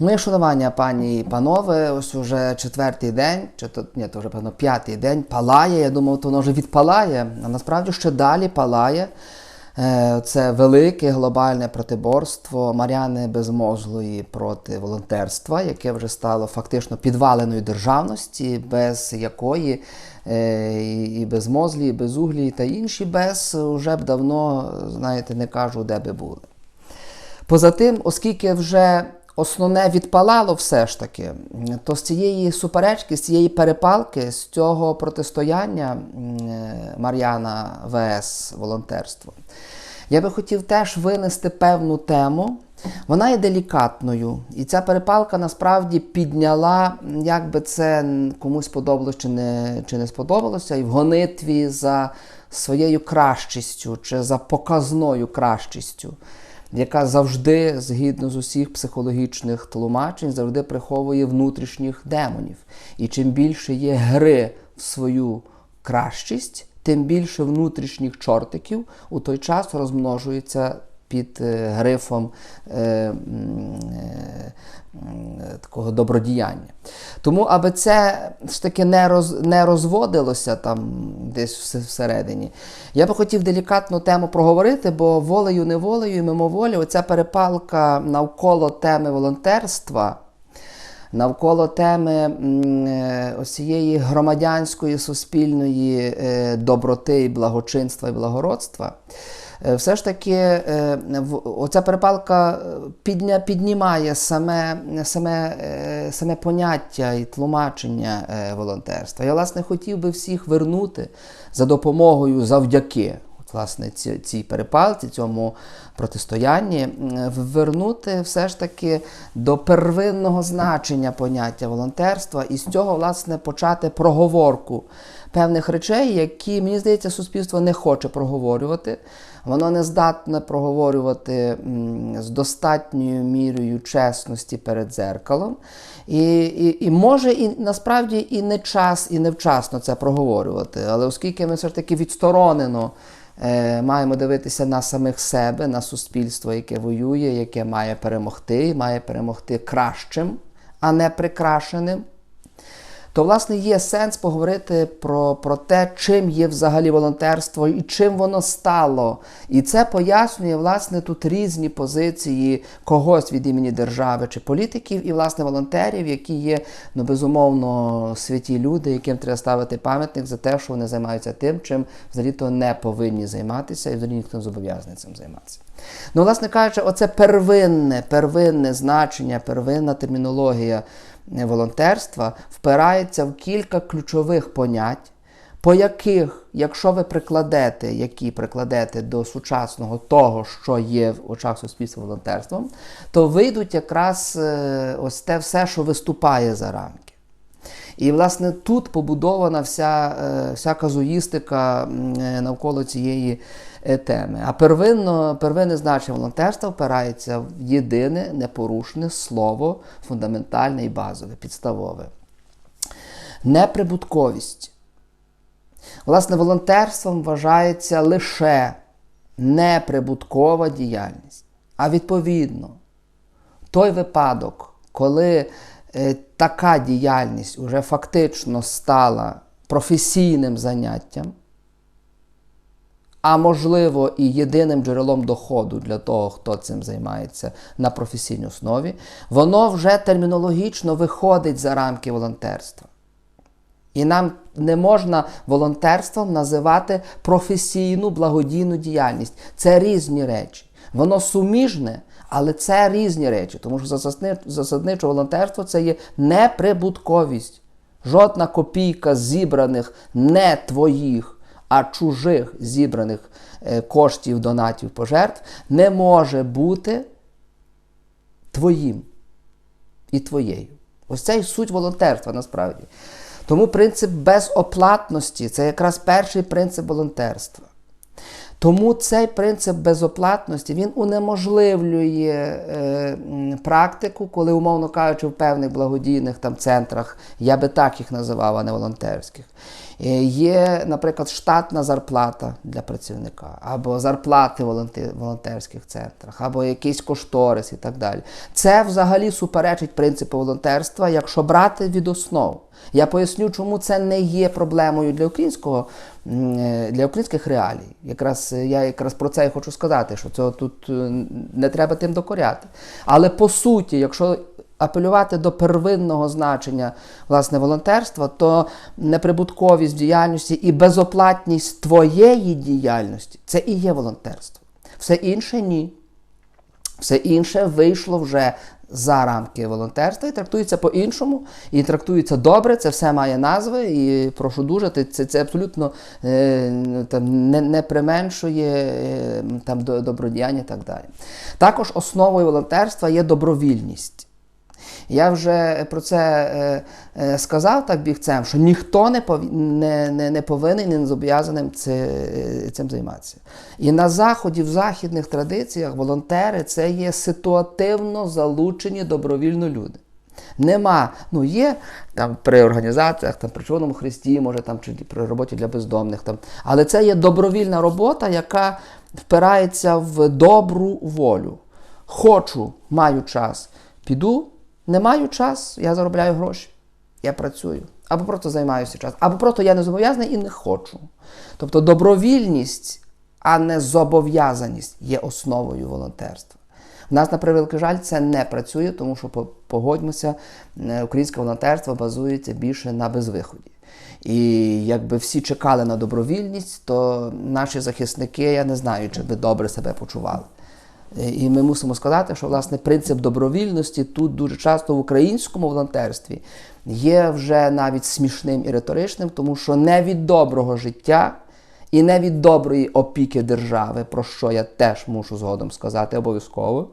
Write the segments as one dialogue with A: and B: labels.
A: Моє шанування, пані і панове, ось уже четвертий день, чи то ні, то вже певно п'ятий день палає. Я думав, то воно вже відпалає, а насправді ще далі палає. Е, Це велике глобальне протиборство Мар'яни Безможлої проти волонтерства, яке вже стало фактично підваленою державності, без якої е, і і без Мозлі, і без Углі та інші без вже б давно, знаєте, не кажу, де би були. Поза тим, оскільки вже основне відпалало все ж таки, то з цієї суперечки, з цієї перепалки, з цього протистояння е, Мар'яна ВС волонтерство, я би хотів теж винести певну тему. Вона є делікатною, і ця перепалка насправді підняла, як би це комусь сподобалось чи не, чи не сподобалося, і в гонитві за своєю кращістю чи за показною кращістю яка завжди, згідно з усіх психологічних тлумачень, завжди приховує внутрішніх демонів. І чим більше є гри в свою кращість, тим більше внутрішніх чортиків у той час розмножується під е, грифом е, е, такого добродіяння. Тому, аби це ж таки не, роз, не розводилося там десь всередині, я би хотів делікатну тему проговорити, бо волею, неволею мимоволі оця перепалка навколо теми волонтерства. Навколо теми м, е, громадянської суспільної доброти, і благочинства і благородства, все ж таки е, оця перепалка е, підня, піднімає саме, саме, е, саме поняття і тлумачення е, волонтерства. Я, власне, хотів би всіх вернути за допомогою завдяки власне, ці- цій перепалці, цьому протистоянні, вернути все ж таки до первинного значення поняття волонтерства і з цього, власне, почати проговорку певних речей, які, мені здається, суспільство не хоче проговорювати. Воно не здатне проговорювати з достатньою мірою чесності перед дзеркалом. І, і, і може і насправді і не час, і невчасно це проговорювати. Але оскільки ми все ж таки відсторонено е, маємо дивитися на самих себе, на суспільство, яке воює, яке має перемогти, має перемогти кращим, а не прикрашеним то власне є сенс поговорити про, про те, чим є взагалі волонтерство і чим воно стало. І це пояснює власне тут різні позиції когось від імені держави чи політиків, і власне волонтерів, які є ну безумовно святі люди, яким треба ставити пам'ятник за те, що вони займаються тим, чим взагалі то не повинні займатися, і взагалі ніхто не зобов'язаний цим займатися. Ну, власне кажучи, оце первинне, первинне значення, первинна термінологія волонтерства впирається в кілька ключових понять, по яких, якщо ви прикладете, які прикладете до сучасного того, що є в очах суспільства волонтерством, то вийдуть якраз е, ось те все, що виступає за рамки. І, власне, тут побудована вся, е, вся казуїстика е, навколо цієї е, теми. А первинно, первинне значення волонтерства впирається в єдине непорушне слово, фундаментальне і базове, підставове. Неприбутковість. Власне, волонтерством вважається лише неприбуткова діяльність. А відповідно, той випадок, коли така діяльність уже фактично стала професійним заняттям, а можливо і єдиним джерелом доходу для того, хто цим займається на професійній основі, воно вже термінологічно виходить за рамки волонтерства. І нам не можна волонтерством називати професійну благодійну діяльність. Це різні речі. Воно суміжне, але це різні речі, тому що засадниче волонтерство це є неприбутковість. Жодна копійка зібраних не твоїх, а чужих зібраних е, коштів, донатів, пожертв не може бути твоїм і твоєю. Ось це і суть волонтерства насправді. Тому принцип безоплатності це якраз перший принцип волонтерства. Тому цей принцип безоплатності він унеможливлює е, практику, коли, умовно кажучи, в певних благодійних там центрах, я би так їх називав, а не волонтерських. е, Є, наприклад, штатна зарплата для працівника, або зарплати в волонтерських центрах, або якийсь кошторис і так далі. Це взагалі суперечить принципу волонтерства, якщо брати від основ. Я поясню, чому це не є проблемою для українського для українських реалій. Якраз е, я якраз про це і хочу сказати, що цього тут е, не треба тим докоряти. Але по суті, якщо апелювати до первинного значення власне волонтерства, то неприбутковість діяльності і безоплатність твоєї діяльності це і є волонтерство. Все інше ні. Все інше вийшло вже за рамки волонтерства і трактується по-іншому, і трактується добре, це все має назви, і прошу дуже, це, це абсолютно е, там, не, не применшує е, там, до- добродіяння і так далі. Також основою волонтерства є добровільність. Я вже про це е, е, сказав так бігцем, що ніхто не, не, не, не повинен і не зобов'язаним е, цим займатися. І на заході, в західних традиціях, волонтери це є ситуативно залучені добровільно люди. Нема, ну є там при організаціях, там при Червоному Христі, може там чи при роботі для бездомних. Там. Але це є добровільна робота, яка впирається в добру волю. Хочу, маю час, піду, не маю час, я заробляю гроші, я працюю. Або просто займаюся час, або просто я не зобов'язаний і не хочу. Тобто добровільність, а не зобов'язаність є основою волонтерства. У нас, на превеликий жаль, це не працює, тому що погодьмося, е, українське волонтерство базується більше на безвиході. І якби всі чекали на добровільність, то наші захисники, я не знаю, чи би добре себе почували. Е, І ми мусимо сказати, що власне принцип добровільності тут дуже часто в українському волонтерстві є вже навіть смішним і риторичним, тому що не від доброго життя і не від доброї опіки держави, про що я теж мушу згодом сказати обов'язково.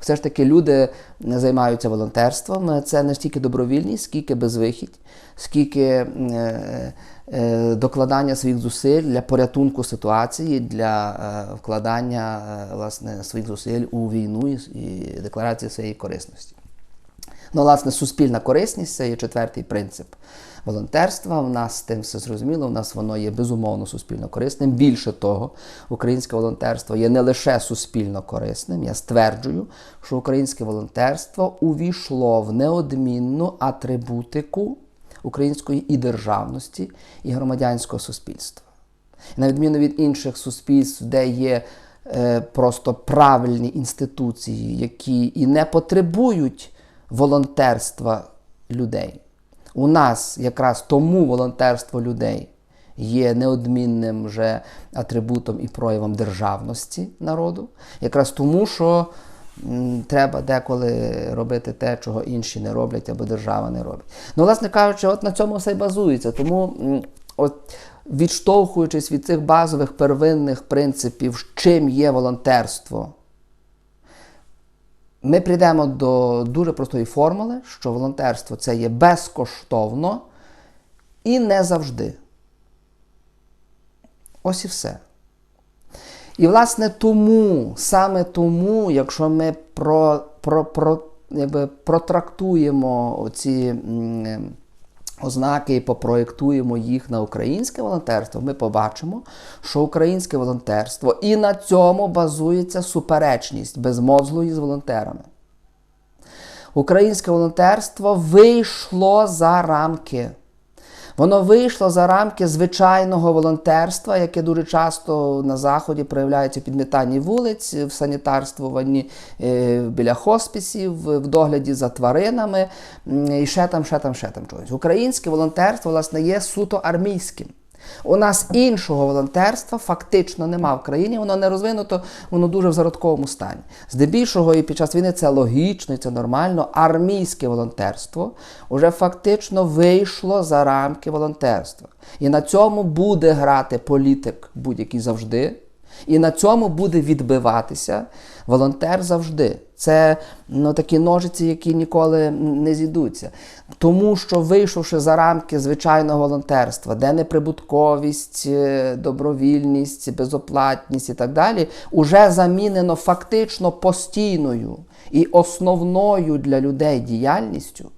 A: Все ж таки люди займаються волонтерством. Це не стільки добровільність, скільки безвихідь, скільки е, е, докладання своїх зусиль для порятунку ситуації, для е, вкладання власне, своїх зусиль у війну і декларації своєї корисності. Ну, власне, суспільна корисність це є четвертий принцип волонтерства. В нас тим все зрозуміло, в нас воно є безумовно суспільно корисним. Більше того, українське волонтерство є не лише суспільно корисним. Я стверджую, що українське волонтерство увійшло в неодмінну атрибутику української і державності, і громадянського суспільства. На відміну від інших суспільств, де є е, просто правильні інституції, які і не потребують волонтерства людей. У нас якраз тому волонтерство людей є неодмінним вже атрибутом і проявом державності народу, якраз тому, що треба деколи робити те, чого інші не роблять або держава не робить. Ну, власне кажучи, от на цьому все й базується. Тому, от, відштовхуючись від цих базових первинних принципів, чим є волонтерство, ми прийдемо до дуже простої формули, що волонтерство це є безкоштовно і не завжди. Ось і все. І, власне, тому, саме тому, якщо ми про, про, про, якби, протрактуємо ці ознаки і попроєктуємо їх на українське волонтерство, ми побачимо, що українське волонтерство і на цьому базується суперечність безмозглої з волонтерами. Українське волонтерство вийшло за рамки. Воно вийшло за рамки звичайного волонтерства, яке дуже часто на заході проявляється в підмітанні вулиць, в санітарствуванні е, біля хосписів, в догляді за тваринами і ще там, ще там, ще там чогось. Українське волонтерство, власне, є суто армійським. У нас іншого волонтерства фактично нема в країні, воно не розвинуто, воно дуже в зародковому стані. Здебільшого і під час війни це логічно, і це нормально. Армійське волонтерство вже фактично вийшло за рамки волонтерства. І на цьому буде грати політик будь-який завжди. І на цьому буде відбиватися волонтер завжди. Це ну, такі ножиці, які ніколи не зійдуться. Тому що, вийшовши за рамки звичайного волонтерства, де неприбутковість, е, добровільність, безоплатність і так далі, уже замінено фактично постійною і основною для людей діяльністю,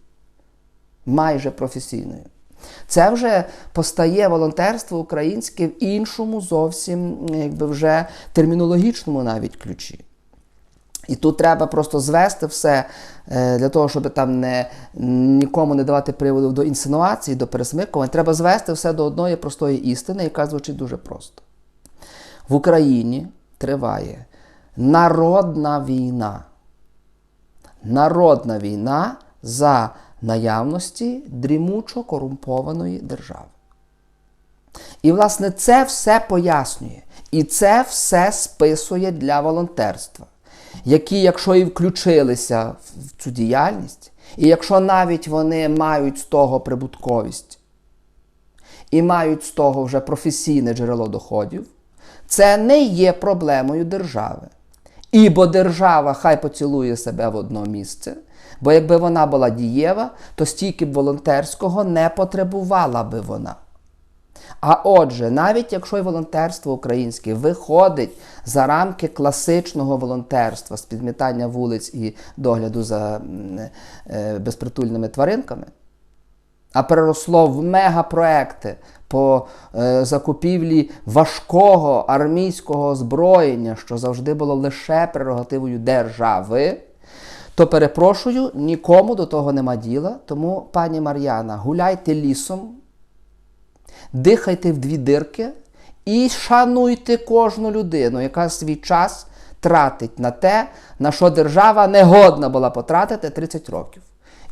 A: майже професійною. Це вже постає волонтерство українське в іншому зовсім якби вже термінологічному навіть ключі. І тут треба просто звести все е, для того, щоб там не, нікому не давати приводу до інсинуації, до пересмикувань. Треба звести все до одної простої істини, яка звучить дуже просто. В Україні триває народна війна. Народна війна за наявності дрімучо корумпованої держави. І, власне, це все пояснює. І це все списує для волонтерства, які, якщо і включилися в цю діяльність, і якщо навіть вони мають з того прибутковість і мають з того вже професійне джерело доходів, це не є проблемою держави. Ібо держава хай поцілує себе в одно місце, бо якби вона була дієва, то стільки б волонтерського не потребувала би вона. А отже, навіть якщо й волонтерство українське виходить за рамки класичного волонтерства з підмітання вулиць і догляду за е, безпритульними тваринками, а переросло в мегапроекти по е, закупівлі важкого армійського озброєння, що завжди було лише прерогативою держави, то перепрошую, нікому до того нема діла. Тому, пані Мар'яна, гуляйте лісом, дихайте в дві дирки і шануйте кожну людину, яка свій час тратить на те, на що держава не годна була потратити 30 років.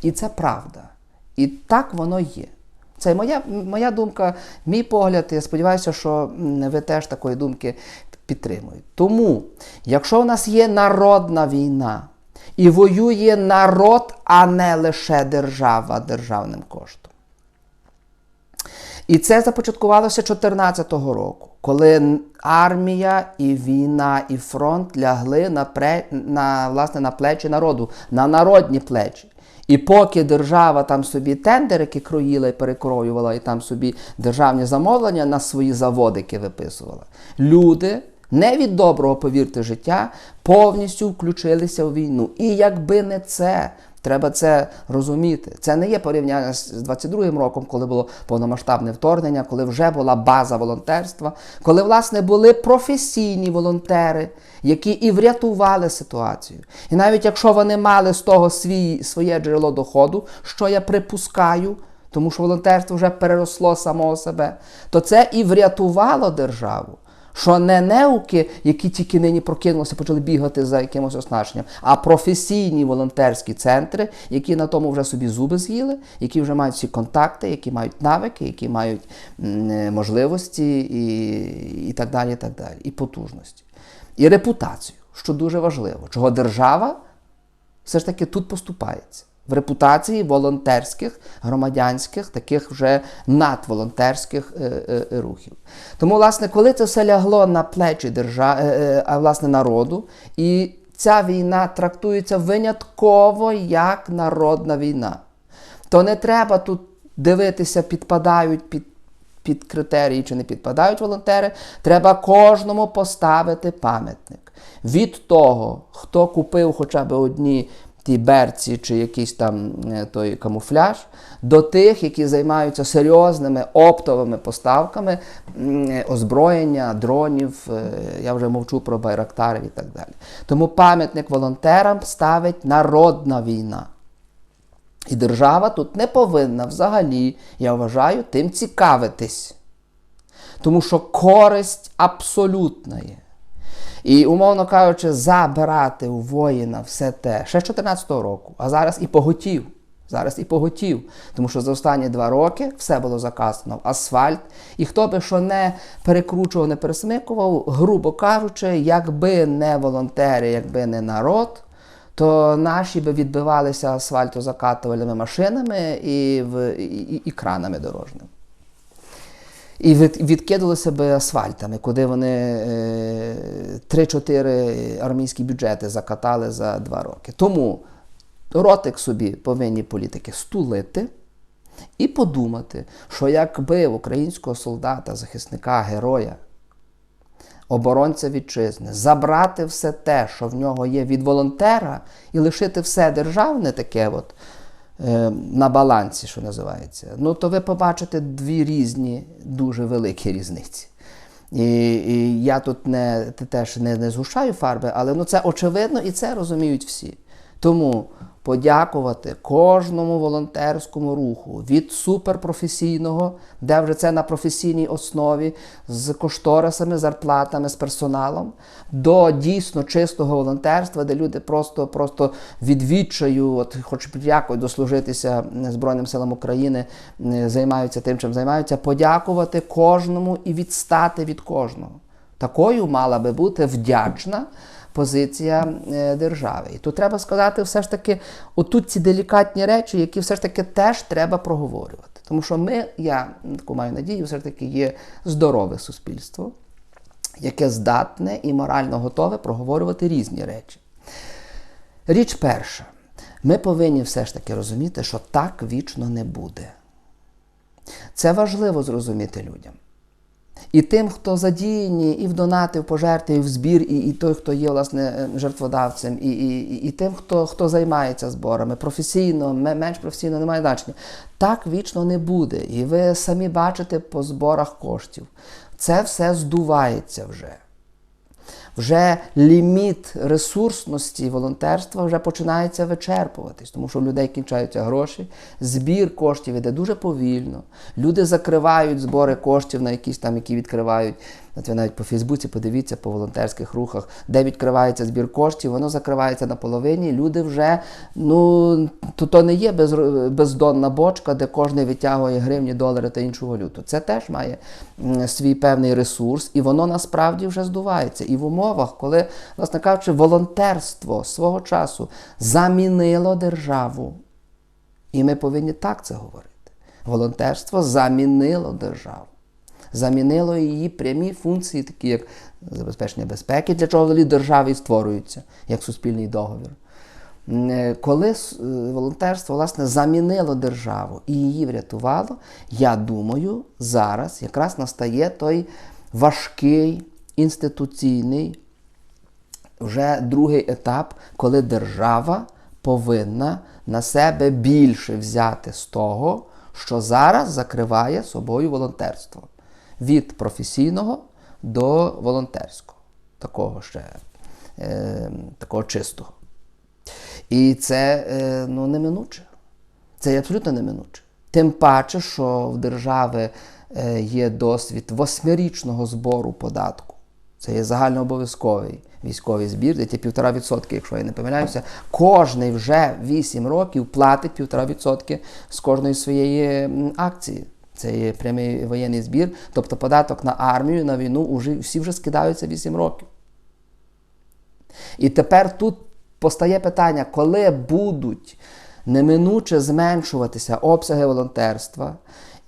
A: І це правда. І так воно є. Це моя, моя думка, мій погляд. Я сподіваюся, що ви теж такої думки підтримуєте. Тому, якщо в нас є народна війна і воює народ, а не лише держава державним коштом. І це започаткувалося 2014 року, коли армія і війна, і фронт лягли на, пре, на, власне, на плечі народу, на народні плечі. І поки держава там собі тендерики кроїла і перекроювала, і там собі державні замовлення на свої заводики виписувала, люди не від доброго, повірте, життя повністю включилися у війну. І якби не це, треба це розуміти. Це не є порівняння з 22-м роком, коли було повномасштабне вторгнення, коли вже була база волонтерства, коли, власне, були професійні волонтери, які і врятували ситуацію. І навіть якщо вони мали з того свій, своє джерело доходу, що я припускаю, тому що волонтерство вже переросло самого себе, то це і врятувало державу. Що не неуки, які тільки нині прокинулися, почали бігати за якимось оснащенням, а професійні волонтерські центри, які на тому вже собі зуби з'їли, які вже мають всі контакти, які мають навики, які мають е, можливості і, і так далі, і так далі, і потужності. І репутацію, що дуже важливо, чого держава все ж таки тут поступається. В репутації волонтерських, громадянських, таких вже надволонтерських е, е, е, рухів. Тому, власне, коли це все лягло на плечі держави, власне народу, і ця війна трактується винятково як народна війна, то не треба тут дивитися, підпадають під під критерії чи не підпадають волонтери, треба кожному поставити пам'ятник. Від того, хто купив хоча б одні ті берці чи якийсь там е, той камуфляж, до тих, які займаються серйозними оптовими поставками е, озброєння, дронів, е, я вже мовчу про байрактарів і так далі. Тому пам'ятник волонтерам ставить народна війна. І держава тут не повинна взагалі, я вважаю, тим цікавитись. Тому що користь абсолютна є. І, умовно кажучи, забирати у воїна все те ще з 2014 року, а зараз і поготів. Зараз і поготів. Тому що за останні два роки все було заказано в асфальт. І хто би що не перекручував, не пересмикував, грубо кажучи, якби не волонтери, якби не народ, то наші би відбивалися асфальтозакатувальними машинами і, в, і, і, і кранами дорожніми. І від, відкидали себе асфальтами, куди вони е, 3-4 армійські бюджети закатали за два роки. Тому ротик собі повинні політики стулити і подумати, що якби українського солдата, захисника, героя, оборонця вітчизни, забрати все те, що в нього є від волонтера, і лишити все державне таке от, е, на балансі, що називається, ну то ви побачите дві різні, дуже великі різниці. І, і я тут не теж не, не згушаю фарби, але ну, це очевидно і це розуміють всі. Тому подякувати кожному волонтерському руху від суперпрофесійного, де вже це на професійній основі, з кошторисами, зарплатами, з персоналом, до дійсно чистого волонтерства, де люди просто, просто від відчаю, от хоч якось дослужитися Збройним силам України, займаються тим, чим займаються, подякувати кожному і відстати від кожного. Такою мала би бути вдячна позиція е, держави. І тут треба сказати, все ж таки, отут ці делікатні речі, які все ж таки теж треба проговорювати. Тому що ми, я таку маю надію, все ж таки є здорове суспільство, яке здатне і морально готове проговорювати різні речі. Річ перша, ми повинні все ж таки розуміти, що так вічно не буде. Це важливо зрозуміти людям. І тим, хто задіяні і в донати, в пожертви, і в збір, і, і той, хто є власне е, жертводавцем, і, і, і- і тим, хто, хто займається зборами професійно, ме- менш професійно, немає значення. Так вічно не буде. І ви самі бачите по зборах коштів. Це все здувається вже. Вже ліміт ресурсності волонтерства вже починається вичерпуватись, тому що у людей кінчаються гроші, збір коштів іде дуже повільно. Люди закривають збори коштів на якісь там, які відкривають. От ви навіть по Фейсбуці подивіться по волонтерських рухах, де відкривається збір коштів, воно закривається наполовині. Люди вже ну то, то не є без, бездонна бочка, де кожен витягує гривні, долари та іншу валюту. Це теж має свій певний ресурс, і воно насправді вже здувається. І в умовах, коли, власне кажучи, волонтерство свого часу замінило державу. І ми повинні так це говорити. Волонтерство замінило державу. Замінило її прямі функції, такі як забезпечення безпеки, для чого взагалі держави і створюються, як суспільний договір. Е, Коли е, волонтерство власне замінило державу і її врятувало, я думаю, зараз якраз настає той важкий інституційний вже другий етап, коли держава повинна на себе більше взяти з того, що зараз закриває собою волонтерство. Від професійного до волонтерського, такого ще е, такого чистого. І це е, ну, неминуче. Це абсолютно неминуче. Тим паче, що в держави е, є досвід восьмирічного збору податку. Це є загальнообов'язковий військовий збір, де ті півтора відсотки, якщо я не помиляюся, кожний вже 8 років платить півтора відсотки з кожної своєї акції. Це є прямий воєнний збір, тобто податок на армію, на війну уже, всі вже скидаються 8 років. І тепер тут постає питання, коли будуть неминуче зменшуватися обсяги волонтерства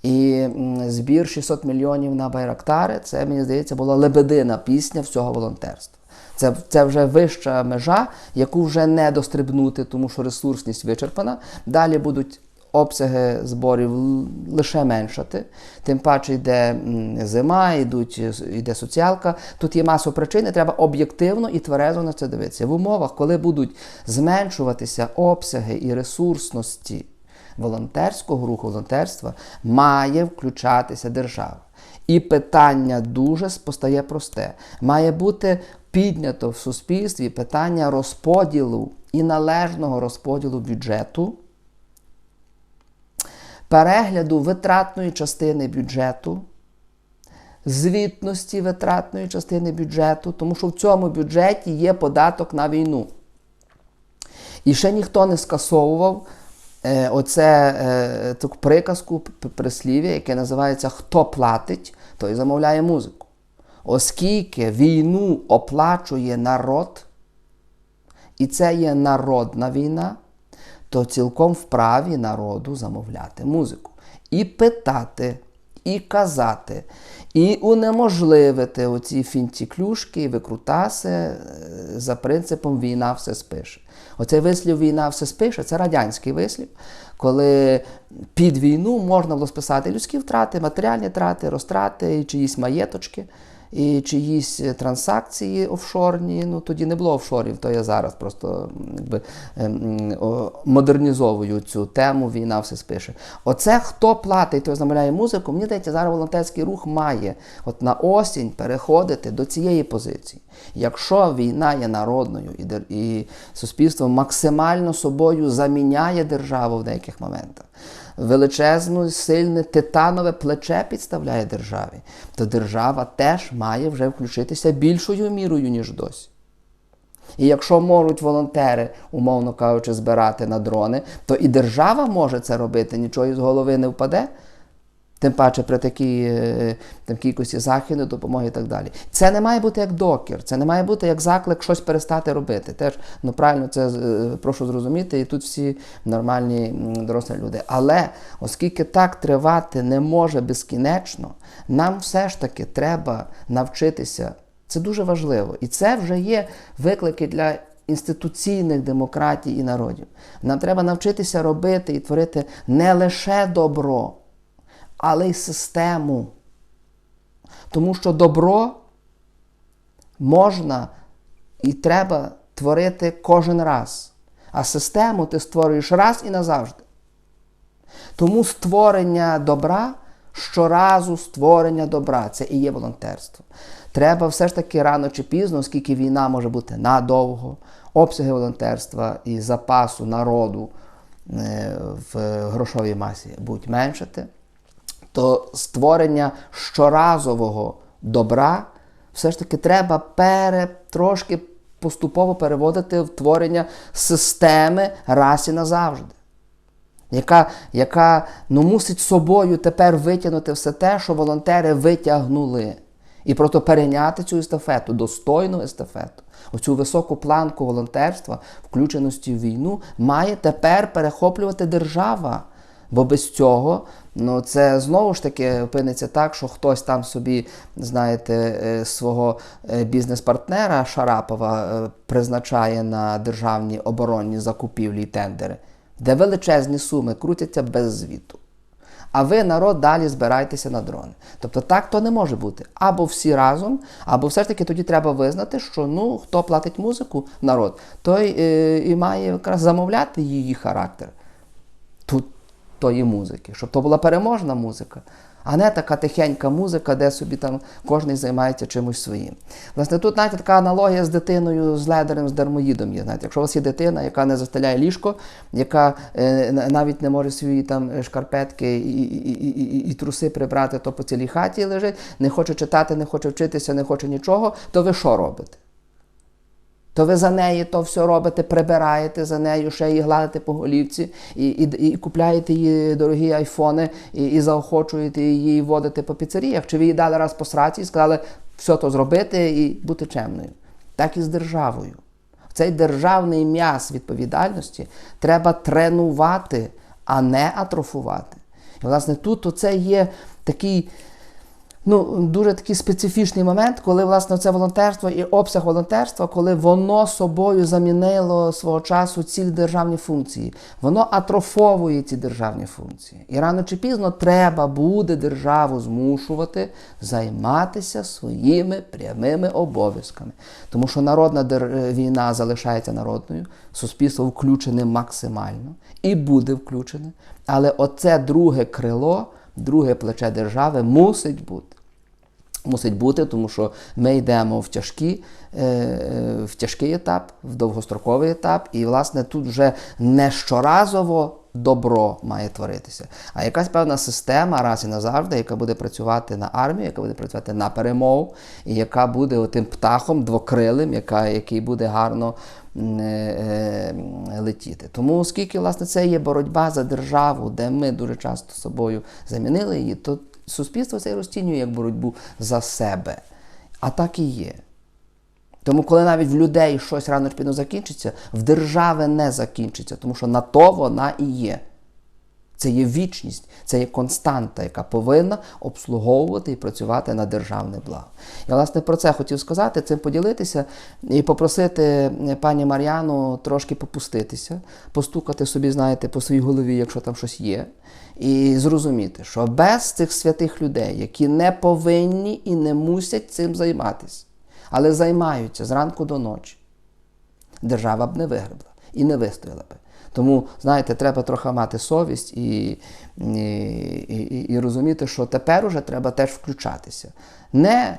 A: і збір 600 мільйонів на байрактари, це, мені здається, була лебедина пісня всього волонтерства. Це, це вже вища межа, яку вже не дострибнути, тому що ресурсність вичерпана. Далі будуть обсяги зборів лише меншати. Тим паче йде зима, йдуть, йде соціалка. Тут є маса причин, і треба об'єктивно і тверезо на це дивитися. В умовах, коли будуть зменшуватися обсяги і ресурсності волонтерського руху, волонтерства, має включатися держава. І питання дуже постає просте. Має бути піднято в суспільстві питання розподілу і належного розподілу бюджету перегляду витратної частини бюджету, звітності витратної частини бюджету, тому що в цьому бюджеті є податок на війну. І ще ніхто не скасовував е, оце е, таку приказку, прислів'я, яке називається Хто платить, той замовляє музику. Оскільки війну оплачує народ, і це є народна війна, то цілком вправі народу замовляти музику. І питати, і казати, і унеможливити оці фінтіклюшки, викрутаси е, за принципом війна все спише. Оцей вислів війна все спише це радянський вислів, коли під війну можна було списати людські втрати, матеріальні втрати, розтрати, чиїсь маєточки, і чиїсь е, транзакції офшорні. Ну тоді не було офшорів, то я зараз просто якби, ем, модернізовую цю тему. Війна все спише. Оце хто платить, той замовляє музику. Мені здається, зараз волонтерський рух має от на осінь переходити до цієї позиції. Якщо війна є народною і, і суспільство максимально собою заміняє державу в деяких моментах, величезне, сильне титанове плече підставляє державі, то держава теж має вже включитися більшою мірою, ніж досі. І якщо можуть волонтери, умовно кажучи, збирати на дрони, то і держава може це робити, нічого із голови не впаде. Тим паче при такій е, там, кількості західної допомоги і так далі. Це не має бути як докір, це не має бути як заклик щось перестати робити. Теж ну правильно це е, прошу зрозуміти, і тут всі нормальні дорослі люди. Але оскільки так тривати не може безкінечно, нам все ж таки треба навчитися. Це дуже важливо. І це вже є виклики для інституційних демократій і народів. Нам треба навчитися робити і творити не лише добро, але й систему. Тому що добро можна і треба творити кожен раз. А систему ти створюєш раз і назавжди. Тому створення добра, щоразу створення добра це і є волонтерство. Треба все ж таки рано чи пізно, оскільки війна може бути надовго, обсяги волонтерства і запасу народу е, в грошовій масі будуть меншати, то створення щоразового добра все ж таки треба пере, трошки поступово переводити в творення системи раз і назавжди яка, яка ну, мусить собою тепер витягнути все те, що волонтери витягнули. І просто перейняти цю естафету, достойну естафету, оцю високу планку волонтерства, включеності в війну, має тепер перехоплювати держава. Бо без цього ну, це знову ж таки опиниться так, що хтось там собі, знаєте, е, свого е, бізнес-партнера Шарапова е, призначає на державні оборонні закупівлі і тендери де величезні суми крутяться без звіту. А ви, народ, далі збирайтеся на дрони. Тобто так то не може бути. Або всі разом, або все ж таки тоді треба визнати, що ну, хто платить музику, народ, той е, і має якраз замовляти її характер тої музики, щоб то була переможна музика, а не така тихенька музика, де собі там кожен займається чимось своїм. Власне, тут знаєте, така аналогія з дитиною, з ледером, з дермоїдом є. Знаєте, якщо у вас є дитина, яка не застеляє ліжко, яка е, навіть не може свої там шкарпетки і, і, і, і, і труси прибрати, то по цілій хаті лежить, не хоче читати, не хоче вчитися, не хоче нічого, то ви що робите? То ви за неї то все робите, прибираєте за нею, ще її гладите по голівці, і, і, і купляєте їй дорогі айфони, і, і заохочуєте її водити по піцеріях. Чи ви їй дали раз по сраці і сказали все то зробити і бути чемною? Так і з державою. Цей державний м'яс відповідальності треба тренувати, а не атрофувати. І, власне, тут оце є такий ну, дуже такий специфічний момент, коли власне це волонтерство і обсяг волонтерства, коли воно собою замінило свого часу ці державні функції. Воно атрофовує ці державні функції. І рано чи пізно треба буде державу змушувати займатися своїми прямими обов'язками. Тому що народна дер- війна залишається народною, суспільство включене максимально і буде включене. Але оце друге крило друге плече держави мусить бути. Мусить бути, тому що ми йдемо в, тяжкі, е, е, в тяжкий етап, в довгостроковий етап, і, власне, тут вже не щоразово добро має творитися, а якась певна система раз і назавжди, яка буде працювати на армію, яка буде працювати на перемогу, і яка буде отим птахом двокрилим, яка, який буде гарно е, е, летіти. Тому, оскільки власне це є боротьба за державу, де ми дуже часто собою замінили її, то суспільство це розцінює як боротьбу за себе. А так і є. Тому, коли навіть в людей щось рано чи пізно закінчиться, в держави не закінчиться, тому що на то вона і є. Це є вічність, це є константа, яка повинна обслуговувати і працювати на державне благо. Я власне про це хотів сказати, цим поділитися і попросити е, пані Мар'яну трошки попуститися, постукати собі, знаєте, по своїй голові, якщо там щось є, і зрозуміти, що без цих святих людей, які не повинні і не мусять цим займатися, але займаються зранку до ночі, держава б не вигребла і не вистояла би. Тому, знаєте, треба трохи мати совість і, і, і, і розуміти, що тепер уже треба теж включатися. Не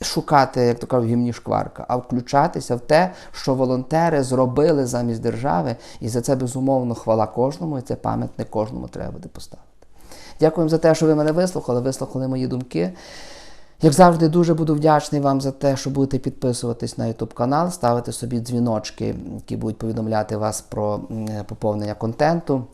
A: шукати, як то кажуть, гімні шкварка, а включатися в те, що волонтери зробили замість держави, і за це безумовно хвала кожному, і це пам'ятник кожному треба буде поставити. Дякуємо за те, що ви мене вислухали, вислухали мої думки. Як завжди, дуже буду вдячний вам за те, що будете підписуватись на YouTube канал, ставити собі дзвіночки, які будуть повідомляти вас про поповнення контенту.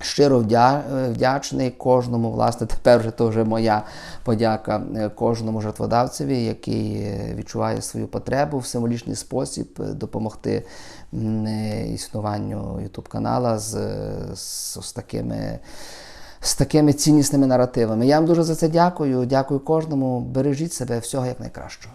A: Щиро е, вдячний кожному, власне, тепер вже то вже моя подяка е, кожному жертводавцеві, який е, відчуває свою потребу в символічний спосіб допомогти існуванню YouTube канала з, з, з такими з такими ціннісними наративами. Я вам дуже за це дякую. Дякую кожному. Бережіть себе всього як найкращого.